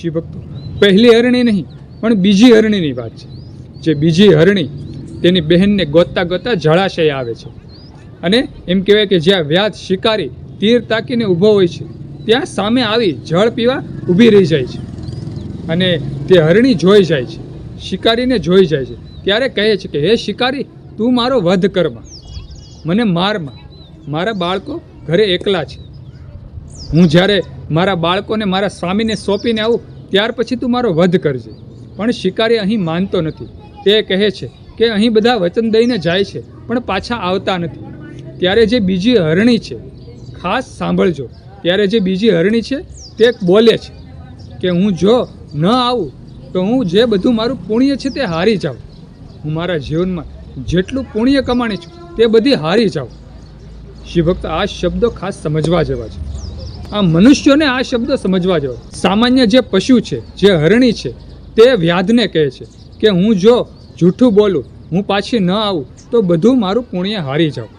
શિવભક્તો પહેલી હરણી નહીં, પણ બીજી હરણીની વાત છે. જે બીજી હરણી તેની બહેનને ગોતતા ગોતતા જળાશય આવે છે. અને એમ કહેવાય કે જ્યાં વ્યાજ શિકારી તીર તાકીને ઊભો હોય છે, ત્યાં સામે આવી જળ પીવા ઊભી રહી જાય છે. અને તે હરણી જોઈ જાય છે, શિકારીને જોઈ જાય છે. ત્યારે કહે છે કે, હે શિકારી, તું મારો વધ કરમાં મને મારમાં મારા બાળકો ઘરે એકલા છે. હું જ્યારે મારા બાળકોને, મારા સ્વામીને સોંપીને આવું, ત્યાર પછી તું મારો વધ કરજે. પણ શિકારી અહીં માનતો નથી. તે કહે છે કે અહીં બધા વચન દઈને જાય છે, પણ પાછા આવતા નથી. ત્યારે જે બીજી હરણી છે, ખાસ સાંભળજો. ત્યારે જે બીજી હરણી છે, તે બોલે છે કે હું જો ન આવું, તો હું જે બધું મારું પુણ્ય છે તે હારી જાઉં. હું મારા જીવનમાં જેટલું પુણ્ય કમાણી છું, તે બધી હારી જાઉં. શિવભક્ત આ શબ્દો ખાસ સમજવા જેવા છે. આ મનુષ્યોને આ શબ્દો સમજવા જેવા સામાન્ય જે પશુ છે, જે હરણી છે, તે વ્યાધને કહે છે કે હું જો જૂઠું બોલું, હું પાછી ન આવું, તો બધું મારું પુણ્ય હારી જાઉં.